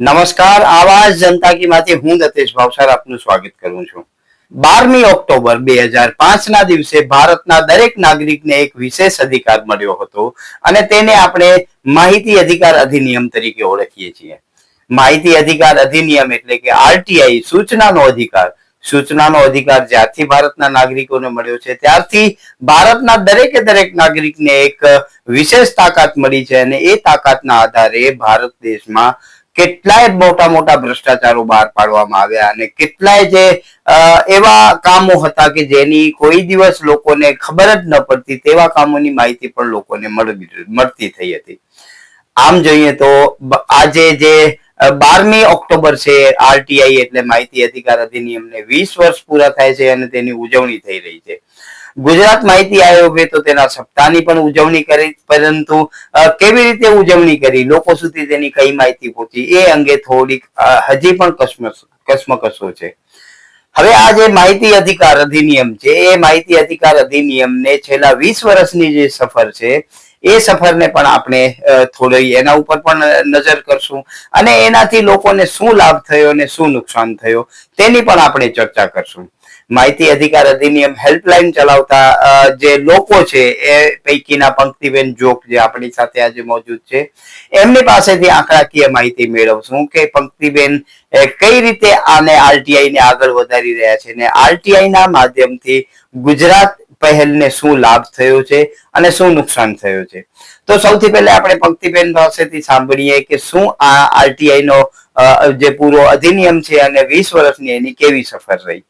નમસ્કાર, આવાજ જનતા કી માંથી હું દતેશ ભાવસાર આપનું સ્વાગત કરું છું. બારમી ઓક્ટોબર બે હજાર પાંચ ના દિવસે ભારતના દરેક નાગરિકને એક વિશેષ અધિકાર મળ્યો હતો અને તેને આપણે માહિતી અધિકાર અધિનિયમ તરીકે ઓળખીએ છીએ. માહિતી અધિકાર અધિનિયમ એટલે કે આરટીઆઈ સૂચનાનો અધિકાર. સૂચનાનો અધિકાર જ્યારથી ભારતના નાગરિકોને મળ્યો છે, ત્યારથી ભારતના દરેકે દરેક નાગરિકને એક વિશેષ તાકાત મળી છે અને એ તાકાતના આધારે ભારત દેશમાં કેટલાય મોટા મોટા ભ્રષ્ટાચારો બહાર પાડવામાં આવ્યા અને કેટલાય જે એવા કામો હતા કે જેની કોઈ દિવસ લોકોને ખબર જ ન પડતી, તેવા કામોની માહિતી પણ લોકોને મળતી થઈ હતી. આમ જોઈએ તો આજે જે બારમી ઓક્ટોબર છે, આરટીઆઈ એટલે માહિતી અધિકાર અધિનિયમને વીસ વર્ષ પૂરા થાય છે અને તેની ઉજવણી થઈ રહી છે. ગુજરાત માહિતી આયોગે તો તેના સપ્તાહની પણ ઉજવણી કરી, પરંતુ કેવી રીતે ઉજવણી કરી? લોકો સુધી તેની કઈ માહિતી પહોંચી? એ અંગે થોડીક હજી પણ કસમકસો છે. હવે આ જે માહિતી અધિકાર અધિનિયમ છે, એ માહિતી અધિકાર અધિનિયમને છેલ્લા વીસ વર્ષની જે સફર છે, એ સફરને પણ આપણે થોડી એના ઉપર પણ નજર કરશું. અને એનાથી લોકોને શું લાભ થયો અને શું નુકસાન થયો, તેની પણ આપણે ચર્ચા કરશું. માહિતી અધિકાર અધિનિયમ હેલ્પલાઇન ચલાવતા જે લોકો છે, એ પૈકીના પંક્તિબેન જોક જે આપણી સાથે આજે મોજૂદ છે, એમની પાસેથી આંકડાકીય માહિતી મેળવશું કે પંક્તિબેન કઈ રીતે આને આરટીઆઈ ને આગળ વધારી રહ્યા છે ને આરટીઆઈ ના માધ્યમથી ગુજરાત પહેલને શું લાભ થયો છે અને શું નુકસાન થયું છે. તો સૌથી પહેલા આપણે પંક્તિબેન પાસેથી સાંભળીએ કે શું આ આરટીઆઈ નો જે પૂરો અધિનિયમ છે અને વીસ વર્ષની એની કેવી સફર રહી.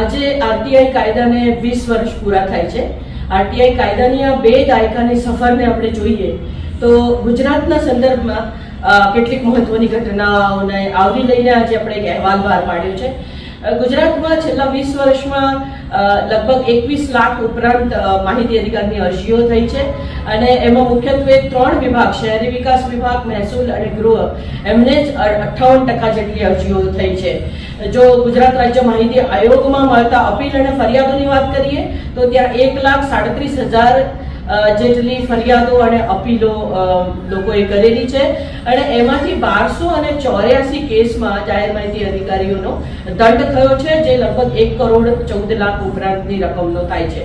આજે આરટીઆઈ કાયદાને વીસ વર્ષ પૂરા થાય છે. આરટીઆઈ કાયદાની આ બે દાયકાની સફરને આપણે જોઈએ તો ગુજરાતના સંદર્ભમાં કેટલીક મહત્વની ઘટનાઓને આવરી લઈને આજે આપણે એક અહેવાલ બહાર પાડ્યો છે. ગુજરાતમાં છેલ્લા વીસ વર્ષમાં લગભગ એકવીસ લાખ ઉપરાંત માહિતી અધિકારની અરજીઓ થઈ છે અને એમાં મુખ્યત્વે ત્રણ વિભાગ, શહેરી વિકાસ વિભાગ, મહેસૂલ અને ગૃહ, એમને જ અઠ્ઠાવન ટકા જેટલી અરજીઓ થઈ છે. જો ગુજરાત રાજ્ય માહિતી આયોગમાં મળતા અપીલ અને ફરિયાદોની વાત કરીએ, તો ત્યાં એક લાખ સાડત્રીસ હજાર જેટલી ફરિયાદો અને અપીલો લોકોએ કરેલી છે. અને એમાંથી બારસો અને ચોર્યાસી કેસમાં જાહેર માહિતી અધિકારીઓનો દંડ થયો છે, જે લગભગ એક કરોડ ચૌદ લાખ ઉપરાંતની રકમનો થાય છે.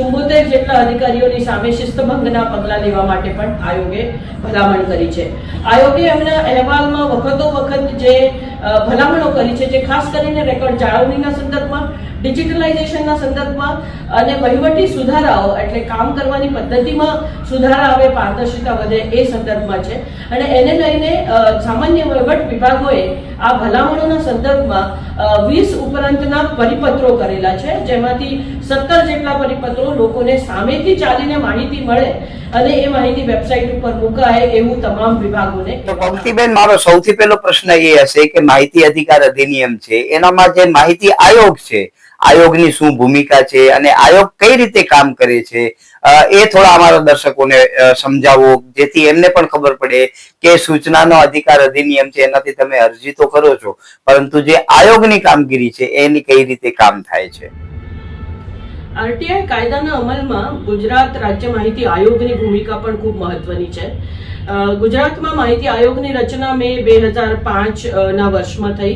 ચુંબોતેર જેટલા અધિકારીઓની સામે શિસ્તભંગના પગલાં લેવા માટે પણ આયોગે ભલામણ કરી છે. આયોગે એમના અહેવાલમાં વખતો વખત જે ભલામણો કરી છે, જે ખાસ કરીને રેકોર્ડ જાળવણીના સંદર્ભમાં, ડિજિટલાઇઝેશનના સંદર્ભમાં અને વહીવટી સુધારાઓ એટલે કામ કરવાની પદ્ધતિમાં સુધારા આવે, પારદર્શિતા વધે એ સંદર્ભમાં છે. અને એને લઈને સામાન્ય વહીવટ વિભાગોએ આ ભલામણોના સંદર્ભમાં વીસ ઉપરાંતના પરિપત્રો કરેલા છે, જેમાંથી સત્તર જેટલા પરિપત્રો લોકોને સામેથી ચાલીને માહિતી મળે અને એ માહિતી વેબસાઇટ ઉપર મુકાય એવું તમામ વિભાગોને પંક્તિબેન, મારો સૌથી પહેલો પ્રશ્ન એ હશે કે માહિતી અધિકાર અધિનિયમ છે, એનામાં જે માહિતી આયોગ છે આયોગની શું ભૂમિકા છે અને આયોગ કઈ રીતે કામ કરે છે? એ થોડા અમારા દર્શકોને સમજાવો, જેથી એમને પણ ખબર પડે કે સૂચનાનો અધિકાર અધિનિયમ છે, એનાથી તમે અરજી તો કરો છો, પરંતુ જે આયોગની કામગીરી છે, એની કઈ રીતે કામ થાય છે? આરટીઆઈ કાયદાના અમલમાં ગુજરાત રાજ્ય માહિતી આયોગની ભૂમિકા પણ ખૂબ મહત્વની છે. ગુજરાતમાં માહિતી આયોગની રચના મે બે હજાર પાંચ ના વર્ષમાં થઈ.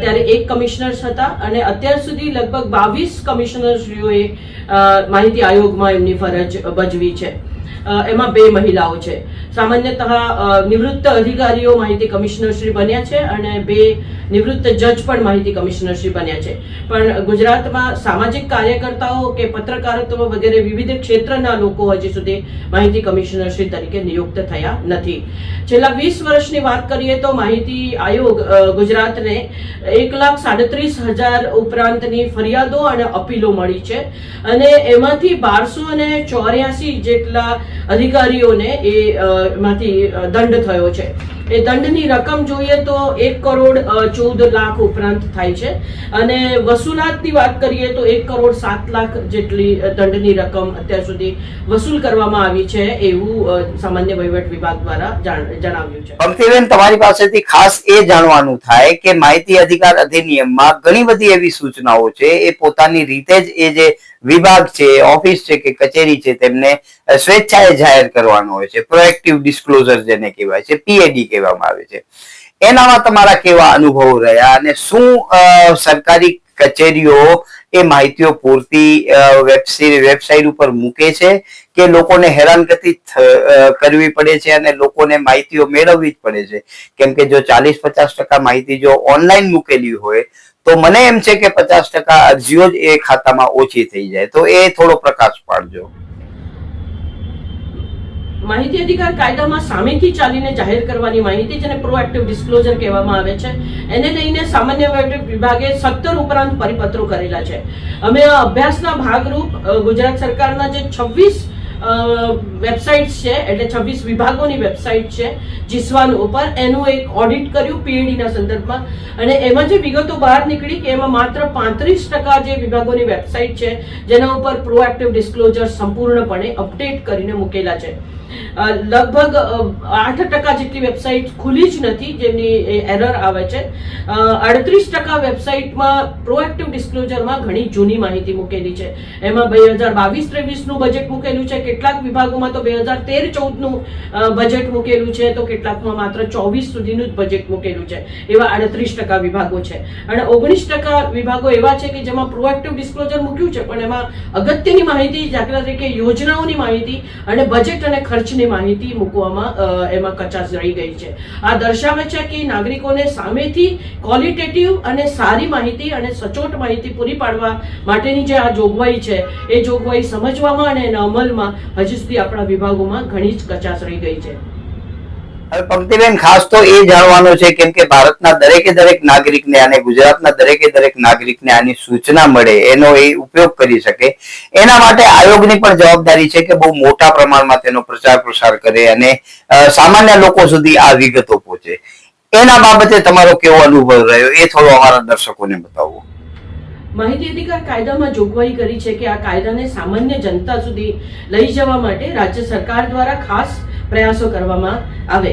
ત્યારે એક કમિશનર્સ હતા અને અત્યાર સુધી લગભગ બાવીસ કમિશનરશ્રીઓએ અ, માહિતી આયોગમાં એમની ફરજ ભજવી છે. એમાં બે મહિલાઓ છે. સામાન્યતઃ નિવૃત્ત અધિકારીઓ માહિતી કમિશનર શ્રી બન્યા છે અને બે નિવૃત્ત જજ પણ માહિતી કમિશનર શ્રી બન્યા છે. પણ ગુજરાતમાં સામાજિક કાર્યકર્તાઓ કે પત્રકારત્વ વગેરે વિવિધ ક્ષેત્રના લોકો હજી સુધી માહિતી કમિશનર શ્રી તરીકે નિયુક્ત થયા નથી. છેલ્લા વીસ વર્ષની વાત કરીએ તો માહિતી આયોગ ગુજરાતને એક લાખ સાડત્રીસ હજાર ઉપરાંતની ફરિયાદો અને અપીલો મળી છે. અને એમાંથી બારસો અને ચોર્યાસી જેટલા અધિકારીઓને એ માંથી દંડ થયો છે. એ દંડની રકમ જોઈએ તો એક કરોડ ચૌદ લાખ ઉપરાંત થાય છે. અને વસૂલાતની વાત કરીએ તો એક કરોડ સાત લાખ જેટલી દંડની રકમ અત્યાર સુધી વસૂલ કરવામાં આવી છે એવું સામાન્ય વહીવટ વિભાગ દ્વારા જણાવ્યું છે. ભક્તિબેન તમારી પાસેથી ખાસ એ જાણવાનું થાય કે માહિતી અધિકાર અધિનિયમમાં ઘણી બધી એવી સૂચનાઓ છે. એ પોતાની રીતે જ એ જે વિભાગ છે, ઓફિસ છે કે કચેરી છે, તેમને સ્વેચ્છાએ જાહેર કરવાનો હોય છે. પ્રોએક્ટિવ ડિસ્ક્લોઝર જેને કહેવાય છે પીએડી કહેવામાં આવે છે. એનામાં તમારા કેવા અનુભવો રહ્યા અને શું સરકારી કચેરીઓ એ માહિતીઓ પૂરતી વેબસાઇટ ઉપર મૂકે છે કે લોકોને હેરાનગતિ કરવી પડે છે અને લોકોને માહિતીઓ મેળવવી જ પડે છે? કેમ કે જો ચાલીસ પચાસ ટકા માહિતી જો ઓનલાઈન મૂકેલી હોય તો મને એમ છે કે પચાસ ટકા અરજીઓ જ એ ખાતામાં ઓછી થઈ જાય. તો એ થોડો પ્રકાશ પાડજો. માહિતી અધિકાર કાયદામાં સામેથી ચાલીને જાહેર કરવાની માહિતી જેને પ્રોએક્ટિવ ડિસ્ક્લોઝર કહેવામાં આવે છે. એને લઈને સામાન્ય વિભાગે સત્તર ઉપરાંત પરિપત્રો કરેલા છે. અમે અભ્યાસના ભાગરૂપ ગુજરાત સરકારના જે છવ્વીસ વેબસાઇટ છે, એટલે છવ્વીસ વિભાગોની વેબસાઇટ છે, જીસવાનું ઉપર. એનું એક ઓડિટ કર્યું પીએડીના સંદર્ભમાં. અને એમાં જે વિગતો બહાર નીકળી કે એમાં માત્ર પાંત્રીસ ટકા જે વિભાગોની વેબસાઇટ છે, જેના ઉપર પ્રોએક્ટિવ ડિસ્ક્લોઝર સંપૂર્ણપણે અપડેટ કરીને મૂકેલા છે. લગભગ આઠ ટકા જેટલી વેબસાઇટ ખુલી જ નથી, જેમની એરર આવે છે. અડત્રીસ ટકા વેબસાઇટમાં પ્રોએક્ટિવ ડિસ્ક્લોઝરમાં ઘણી જૂની માહિતી મૂકેલી છે. એમાં બે હજાર બાવીસ ત્રેવીસનું બજેટ મૂકેલું છે, કેટલાક વિભાગોમાં તો બે હજાર તેર ચૌદનું બજેટ મૂકેલું છે, તો કેટલાકમાં માત્ર ચોવીસ સુધીનું જ બજેટ મૂકેલું છે. એવા અડત્રીસ ટકા વિભાગો છે. અને ઓગણીસ ટકા વિભાગો એવા છે કે જેમાં પ્રોએક્ટિવ ડિસ્ક્લોઝર મૂક્યું છે, પણ એમાં અગત્યની માહિતી દાખલા તરીકે યોજનાઓની માહિતી અને બજેટ અને ખર્ચની માહિતી મૂકવામાં એમાં કચાશ રહી ગઈ છે. આ દર્શાવે છે કે નાગરિકોને સામેથી ક્વોલિટેટિવ અને સારી માહિતી અને સચોટ માહિતી પૂરી પાડવા માટેની જે આ જોગવાઈ છે, એ જોગવાઈ સમજવામાં અને એના અમલમાં હજી સુધી આપણા વિભાગોમાં ઘણી જ કચાશ રહી ગઈ છે. હવે પંક્તિબેન, ખાસ તો એ જાણવાનું છે કેમ કે ભારતના દરેકે દરેક નાગરિકને અને ગુજરાતના દરેકે દરેક નાગરિકને આની સૂચના મળે, એનો એ ઉપયોગ કરી શકે. એના માટે આયોગની પણ જવાબદારી છે કે બહુ મોટા પ્રમાણમાં તેનો પ્રચાર પ્રસાર કરે અને સામાન્ય લોકો સુધી આ વિગતો પહોંચે. એના બાબતે તમારો કેવો અનુભવ રહ્યો? એ થોડો અમારા દર્શકોને બતાવો. માહિતી અધિકાર કાયદામાં જોગવાઈ કરી છે કે આ કાયદાને સામાન્ય જનતા સુધી લઈ જવા માટે રાજ્ય સરકાર દ્વારા ખાસ પ્રયાસો કરવામાં આવે.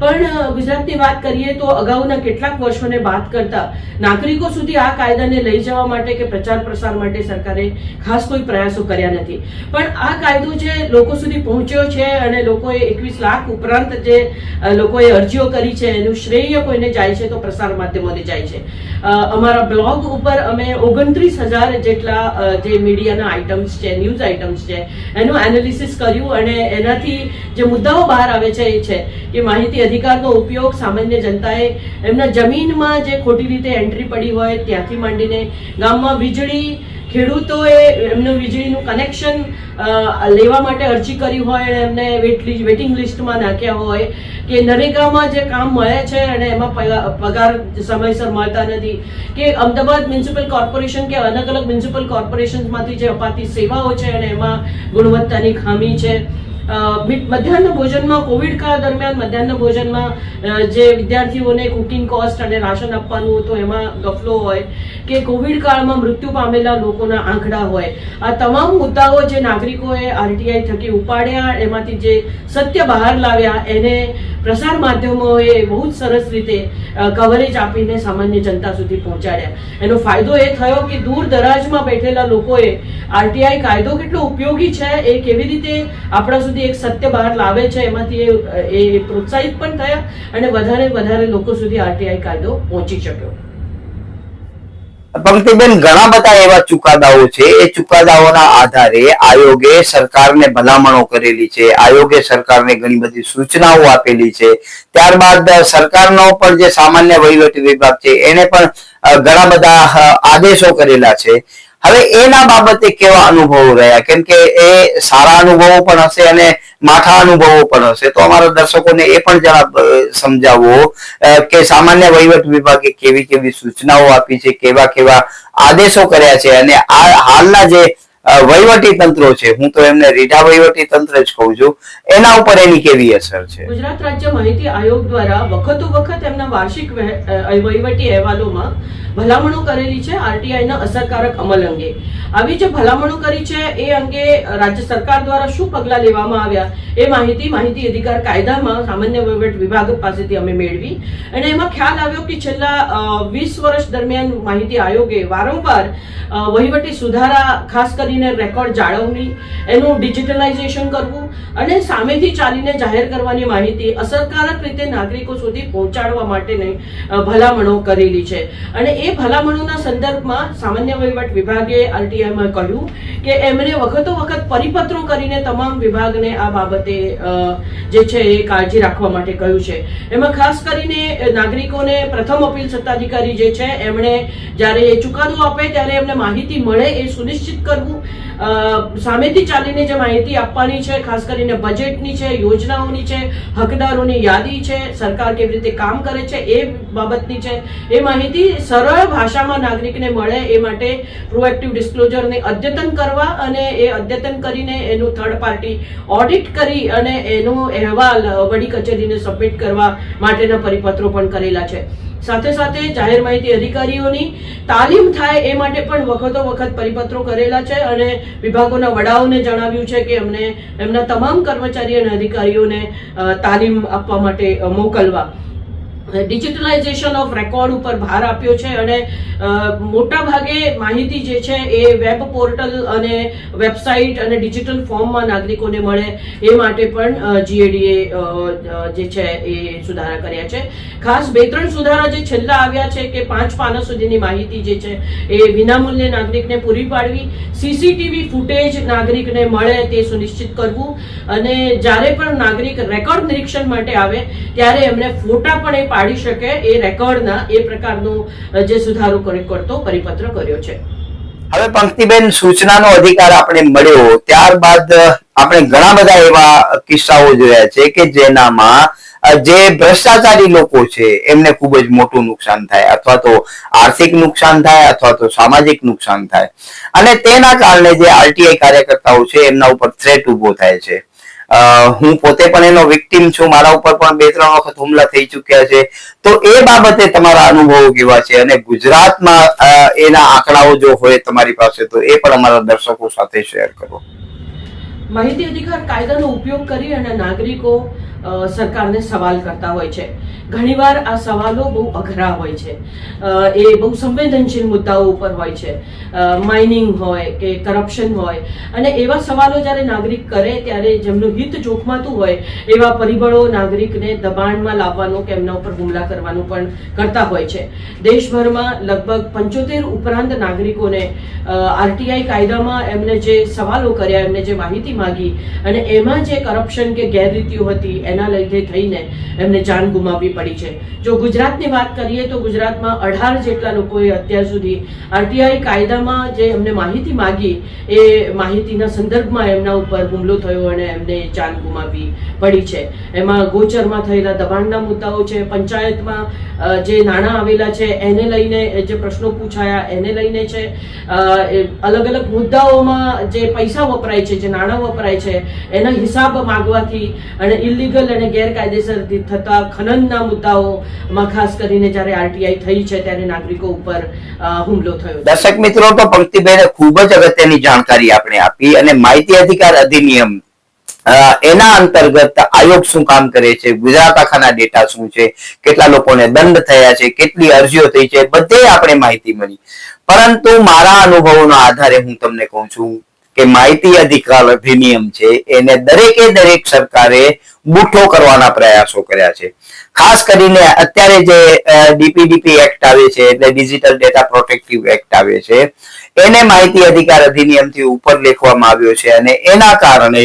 પણ ગુજરાતની વાત કરીએ તો અગાઉના કેટલાક વર્ષોને બાદ કરતા નાગરિકો સુધી આ કાયદાને લઈ જવા માટે કે પ્રચાર પ્રસાર માટે સરકારે ખાસ કોઈ પ્રયાસો કર્યા નથી. પણ આ કાયદો જે લોકો સુધી પહોંચ્યો છે અને લોકોએ એકવીસ લાખ ઉપરાંત જે લોકોએ અરજીઓ કરી છે, એનું શ્રેય કોઈને જાય છે તો પ્રસાર માધ્યમોને જાય છે. અમારા બ્લોગ ઉપર અમે ઓગણત્રીસ હજાર જેટલા જે મીડિયાના આઇટમ્સ છે ન્યૂઝ આઇટમ્સ છે, એનું એનાલિસિસ કર્યું અને એનાથી જે મુદ્દાઓ બહાર આવે છે એ છે કે માહિતી અધિકારનો ઉપયોગ સામાન્ય જનતાએ એમના જમીનમાં જે ખોટી રીતે એન્ટ્રી પડી હોય ત્યાંથી માંડીને ગામમાં વીજળી, ખેડૂતોએ એમનું વીજળીનું કનેક્શન લેવા માટે અરજી કરી હોય અને એમને વેટ વેટિંગ લિસ્ટમાં નાખ્યા હોય કે નરેગામાં જે કામ મળે છે અને એમાં પગા- પગાર સમયસર મળતા નથી કે અમદાવાદ મ્યુનિસિપલ કોર્પોરેશન કે અલગ અલગ મ્યુનિસિપલ કોર્પોરેશનમાંથી જે અપાતી સેવાઓ છે અને એમાં ગુણવત્તાની ખામી છે. મધ્યાહન ભોજનમાં, કોવિડ કાળ દરમિયાન મધ્યાહન ભોજનમાં જે વિદ્યાર્થીઓને કુકિંગ કોસ્ટ અને રાશન આપવાનું તો એમાં ગફલો હોય કે કોવિડ કાળમાં મૃત્યુ પામેલા લોકોના આંકડા હોય. આ તમામ મુદ્દાઓ જે નાગરિકોએ આરટીઆઈ થકી ઉપાડ્યા, એમાંથી જે સત્ય બહાર લાવ્યા, એને પ્રસાર માધ્યમોએ બહુ જ સરસ રીતે કવરેજ આપીને સામાન્ય જનતા સુધી પહોંચાડ્યા. એનો ફાયદો એ થયો કે દૂર દરાજમાં બેઠેલા લોકોએ આરટીઆઈ કાયદો કેટલો ઉપયોગી છે, એ કેવી રીતે આપણા સુધી એક સત્ય બહાર લાવે છે, એમાંથી એ પ્રોત્સાહિત પણ થયા અને વધારે વધારે લોકો સુધી આરટીઆઈ કાયદો પહોંચી શક્યો. પંક્તિબેન ઘણા બધા એવા ચુકાદાઓ છે. એ ચુકાદાઓના આધારે આયોગે સરકારને ભલામણો કરેલી છે. આયોગે સરકારને ઘણી બધી સૂચનાઓ આપેલી છે. ત્યારબાદ સરકારનો પણ જે સામાન્ય વહીવટી વિભાગ છે, એને પણ ઘણા બધા આદેશો કરેલા છે. હવે એના બાબતે કેવા અનુભવો રહ્યા? કેમ કે એ સારા અનુભવો પણ હશે અને માઠા અનુભવો પણ હશે. તો અમારા દર્શકોને એ પણ જરા સમજાવવો સમજાવો. કે સામાન્ય વહીવટ વિભાગે કેવી કેવી સૂચનાઓ આપી છે, કેવા કેવા આદેશો કર્યા છે અને આ હાલના જે વહીવટી તંત્રો છે. હું તો એમને રીઢા વહીવટી તંત્ર જ કહું છું. એના ઉપર એની કેવી અસર છે? ગુજરાત રાજ્ય માહિતી આયોગ દ્વારા વખતો વખત એમના વાર્ષિક વહીવટી અહેવાલોમાં ભલામણો કરેલી છે આરટીઆઈ ના અસરકારક અમલ અંગે. આવી જે ભલામણો કરી છે એ અંગે રાજ્ય સરકાર દ્વારા શું પગલાં લેવામાં આવ્યા એ માહિતી માહિતી અધિકાર કાયદામાં સામાન્ય વહીવટ વિભાગ પાસેથી અમે મેળવી. અને એમાં ખ્યાલ આવ્યો કે છેલ્લા વીસ વર્ષ દરમિયાન માહિતી આયોગે વારંવાર વહીવટી સુધારા ખાસ કરીને કરીને રેકોર્ડ જાળવણી એનું ડિજિટલાઇઝેશન કરવું અને સામેથી ચાલીને જાહેર કરવાની માહિતી અસરકારક રીતે નાગરિકો સુધી પહોંચાડવા માટેની ભલામણો કરેલી છે. અને એ ભલામણોના સંદર્ભમાં સામાન્ય વહીવટ વિભાગે આરટીઆઈમાં કહ્યું કે એમણે વખતો વખત પરિપત્રો કરીને તમામ વિભાગને આ બાબતે જે છે એ કાળજી રાખવા માટે કહ્યું છે. એમાં ખાસ કરીને નાગરિકોને પ્રથમ અપીલ સત્તાધિકારી જે છે એમણે જ્યારે એ ચુકાદો આપે ત્યારે એમને માહિતી મળે એ સુનિશ્ચિત કરવું સામેથી ચાલીને જે માહિતી આપવાની છે, ખાસ કરીને બજેટની છે, યોજનાઓની છે, હકદારોની યાદી છે, સરકાર કેવી રીતે કામ કરે છે, એ બાબતની છે. એ માહિતી સરળ ભાષામાં નાગરિકને મળે એ માટે પ્રોએક્ટિવ ડિસ્ક્લોઝરને અદ્યતન કરવા અને એ અદ્યતન કરીને એનું થર્ડ પાર્ટી ઓડિટ કરી અને એનો અહેવાલ વડી કચેરીને સબમિટ કરવા માટેના પરિપત્રો પણ કરેલા છે. સાથે સાથે જાહેર માહિતી અધિકારીઓની તાલીમ થાય એ માટે પણ વખતો વખત પરિપત્રો કરેલા છે અને વિભાગોના વડાઓને જણાવ્યું છે કે એમને એમના તમામ કર્મચારી અને અધિકારીઓને તાલીમ આપવા માટે મોકલવા. ડિજિટલાઇઝેશન ઓફ રેકોર્ડ ઉપર ભાર આપ્યો છે અને મોટા ભાગે માહિતી જે છે એ વેબ પોર્ટલ અને વેબસાઇટ અને ડિજિટલ ફોર્મમાં નાગરિકોને મળે એ માટે પણ જીએડીએ જે છે એ સુધારા કર્યા છે. ખાસ બે ત્રણ સુધારા જે છેલ્લા આવ્યા છે કે પાંચ પાના સુધીની માહિતી જે છે એ વિનામૂલ્યે નાગરિકને પૂરી પાડવી સીસીટીવી ફૂટેજ નાગરિકને મળે તે સુનિશ્ચિત કરવું અને જ્યારે પણ નાગરિક રેકોર્ડ નિરીક્ષણ માટે આવે, ત્યારે એમને ફોટા પણ એ પાડી શકે એ રેકોર્ડના એ પ્રકારનો જે સુધારો કરતો પરિપત્ર કર્યો છે. હવે પંક્તિબેન, સૂચનાનો અધિકાર આપણે મળ્યો, ત્યારબાદ આપણે ઘણા બધા એવા કિસ્સાઓ જોયા છે કે જેનામાં જે ભ્રષ્ટાચારી લોકો છે, એમને ખૂબ જ મોટું નુકસાન થાય, અથવા તો આર્થિક નુકસાન થાય, અથવા તો સામાજિક નુકસાન થાય. અને તેના કારણે જે આરટીઆઈ કાર્યકર્તાઓ છે, એમના ઉપર થ્રેટ ઊભો થાય છે. હું પોતે પણ એનો વિક્ટીમ છું. મારા ઉપર પણ બે ત્રણ વખત હુમલા થઈ ચુક્યા છે. તો એ બાબતે તમારા અનુભવો કેવા છે? અને ગુજરાતમાં એના આંકડાઓ જો હોય તમારી પાસે, તો એ પણ અમારા દર્શકો સાથે શેર કરો. માહિતી અધિકાર કાયદાનો ઉપયોગ કરી અને નાગરિકો સરકારને સવાલ કરતા હોય છે. ઘણીવાર આ સવાલો બહુ અઘરા હોય છે. એ બહુ સંવેદનશીલ મુદ્દાઓ ઉપર હોય છે. માઇનિંગ હોય કે કરપ્શન હોય. અને એવા સવાલો જ્યારે નાગરિક કરે ત્યારે જેમનું હિત જોખમાતું હોય, એવા પરિબળો નાગરિકને દબાણમાં લાવવાનો કે એમના ઉપર હુમલા કરવાનું પણ કરતા હોય છે. દેશભરમાં લગભગ પંચોતેર ઉપરાંત નાગરિકોને આરટીઆઈ કાયદામાં એમને જે સવાલો કર્યા, એમને જે માહિતી માંગી અને એમાં જે કરપ્શન કે ગેરરીતિઓ હતી એના લીધે થઈને એમને જાન ગુમાવવી પડી છે. જો ગુજરાતની વાત કરીએ તો ગુજરાતમાં અઢાર જેટલા લોકોએ અત્યાર સુધી આરટીઆઈ કાયદામાં જે એમને માહિતી માગી, એ માહિતીના સંદર્ભમાં એમના ઉપર હુમલો થયો અને એમને જાન ગુમાવવી પડી છે. એમાં ગોચરમાં થયેલા દબાણના મુદ્દાઓ છે, પંચાયતમાં જે નાણાં આવેલા છે, એને લઈને જે પ્રશ્નો પૂછાયા, એને લઈને છે અલગ અલગ મુદ્દાઓમાં જે પૈસા વપરાય છે, જે નાણાં વપરાય છે, એના હિસાબ માંગવાથી અને ઇલીગલ અને ગેરકાયદેસરથી થતા ખનનના મુદ્દાઓમાં ખાસ કરીને જ્યારે આરટીઆઈ થઈ છે ત્યારે નાગરિકો ઉપર હુમલો થયો દર્શક મિત્રો, તો પંક્તિબેને ખૂબ જ અગત્યની જાણકારી આપણે આપી અને માહિતી અધિકાર અધિનિયમ એના અંતર્ગત આયોગ શું કામ કરે છે, ગુજરાત આખાના ડેટા શું છે, કેટલા લોકોને દંડ થયા છે, કેટલી અરજીઓ થઈ છે, બધે આપણે માહિતી મળી. પરંતુ મારા અનુભવોના આધારે હું તમને કહું છું કે માહિતી અધિકાર અધિનિયમ છે, એને દરેકે દરેક સરકારે બુઠ્ઠો કરવાના પ્રયાસો કર્યા છે. ખાસ કરીને અત્યારે જે ડીપીડીપી એક્ટ આવે છે, એટલે ડિજિટલ ડેટા પ્રોટેક્ટિવ એક્ટ આવે છે, એને માહિતી અધિકાર અધિનિયમથી ઉપર લેખવામાં આવ્યો છે અને એના કારણે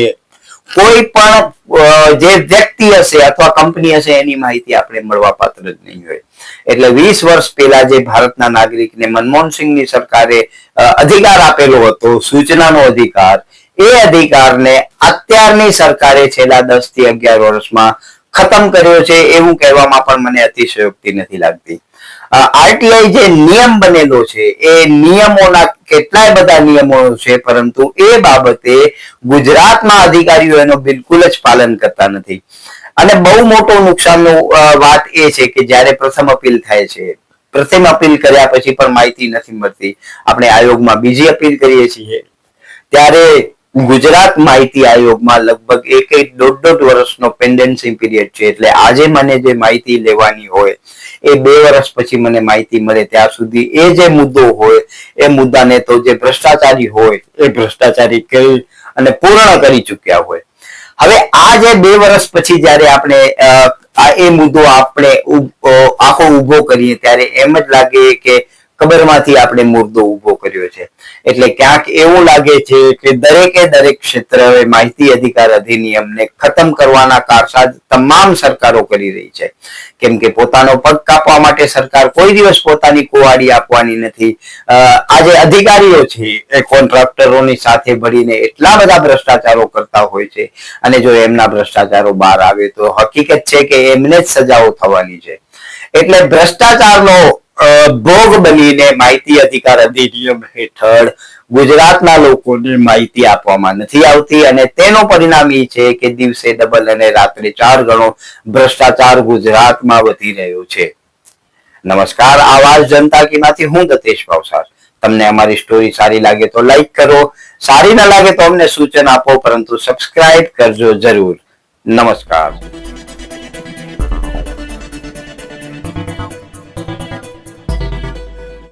કોઈ પણ જે વ્યક્તિ હશે અથવા કંપની હશે એની માહિતી આપણે મળવા પાત્ર જ નહીં હોય. એટલે વીસ વર્ષ પહેલા જે ભારતના નાગરિકને મનમોહનસિંહની સરકારે અધિકાર આપેલો હતો, સૂચનાનો અધિકાર, એ અધિકારને અત્યારની સરકારે છેલ્લા દસથી અગિયાર વર્ષમાં ખતમ કર્યો છે એવું કહેવામાં પણ મને અતિશયોક્તિ નથી લાગતી. આરટીઆઈ જે નિયમ બનેલો છે, એ નિયમોના કેટલાય બધા નિયમો છે, પરંતુ એ બાબતે ગુજરાતમાં અધિકારીઓ એનો બિલકુલ જ પાલન કરતા નથી. અને બહુ મોટો નુકસાનનું વાત એ છે કે જ્યારે પ્રથમ અપીલ થાય છે, પ્રથમ અપીલ કર્યા પછી પણ માહિતી નથી મળતી. આપણે આયોગમાં બીજી અપીલ કરીએ છીએ. ત્યારે ગુજરાત માહિતી આયોગમાં લગભગ એક એક દોઢ દોઢ વર્ષનો પેન્ડન્સી પીરિયડ છે. એટલે આજે મને જે માહિતી લેવાની હોય, એ બે વર્ષ પછી મને માહિતી મળે. ત્યાં સુધી એ જે મુદ્દો હોય, એ મુદ્દાને તો જે ભ્રષ્ટાચારી હોય, એ ભ્રષ્ટાચારી કરી અને પૂર્ણ કરી ચૂક્યા હોય. હવે આ જે બે વર્ષ પછી જ્યારે આપણે એ મુદ્દો આપણે આખો ઊભો કરીએ ત્યારે એમ જ લાગે કે કબરમાંથી આપણે મુર્દો ઊભો કર્યો છે. એટલે ક્યાંક એવું લાગે છે કે દરેકે દરેક ક્ષેત્રે માહિતી અધિકાર અધિનિયમને ખતમ કરવાના કારસાદ તમામ સરકારો કરી રહી છે. કેમ કે પોતાનો પગ કાપવા માટે સરકાર કોઈ દિવસ પોતાની કુવાડી આપવાની નથી. આજે અધિકારીઓ છે એ કોન્ટ્રાક્ટરોની સાથે ભળીને એટલા બધા ભ્રષ્ટાચારો કરતા હોય છે. અને જો એમના ભ્રષ્ટાચારો બહાર આવે તો હકીકત છે કે એમને જ સજાઓ થવાની છે. એટલે ભ્રષ્ટાચારનો ભોગ બનીને માહિતી અધિકાર અધિનિયમ હેઠળ ગુજરાતના લોકોને માહિતી આપવામાં નથી આવતી અને તેનો પરિણામ એ છે કે દિવસે ડબલ અને રાત્રે ચાર ગણો ભ્રષ્ટાચાર ગુજરાતમાં વધી રહ્યો છે. નમસ્કાર આવાજ જનતા કી માંથી હું દતેશ ભાવસાર. તમને અમારી સ્ટોરી સારી લાગે તો લાઈક કરો, સારી ના લાગે તો અમને સૂચન આપો, પરંતુ સબસ્ક્રાઇબ કરજો જરૂર. નમસ્કાર.